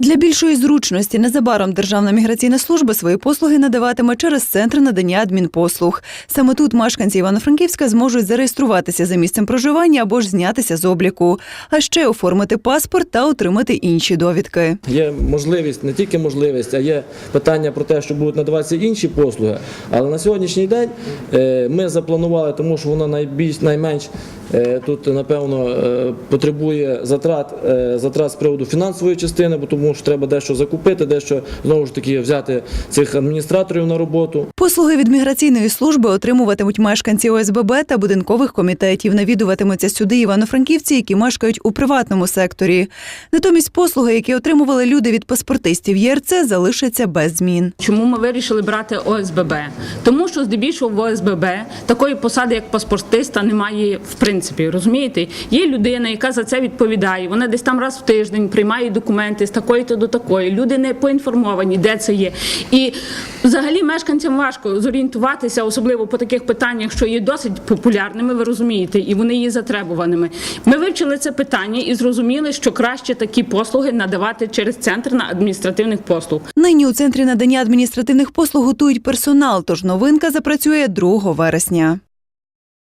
Для більшої зручності незабаром Державна міграційна служба свої послуги надаватиме через центр надання адмінпослуг. Саме тут мешканці Івано-Франківська зможуть зареєструватися за місцем проживання або ж знятися з обліку, а ще оформити паспорт та отримати інші довідки. Є можливість, не тільки можливість, а є питання про те, що будуть надаватися інші послуги. Але на сьогоднішній день е, ми запланували, тому що воно найбільш найменш е, тут, напевно, е, потребує затрат, затрат з приводу фінансової частини, бо тому що треба дещо закупити, дещо знову ж таки взяти цих адміністраторів на роботу. Послуги від міграційної служби отримуватимуть мешканці ОСББ та будинкових комітетів. Навідуватимуться сюди івано-франківці, які мешкають у приватному секторі. Натомість послуги, які отримували люди від паспортистів ЄРЦ, залишаться без змін. Чому ми вирішили брати ОСББ? Тому що здебільшого в ОСББ такої посади, як паспортиста, немає в принципі. Розумієте? Є людина, яка за це відповідає. Вона десь там раз в тиждень приймає документи з такої то до такої. Люди не поінформовані, де це є. І взагалі мешканцям важко зорієнтуватися, особливо по таких питаннях, що є досить популярними, ви розумієте, і вони є затребуваними. Ми вивчили це питання і зрозуміли, що краще такі послуги надавати через центр на адміністративних послуг. Нині у центрі надання адміністративних послуг готують персонал, тож новинка запрацює 2 вересня.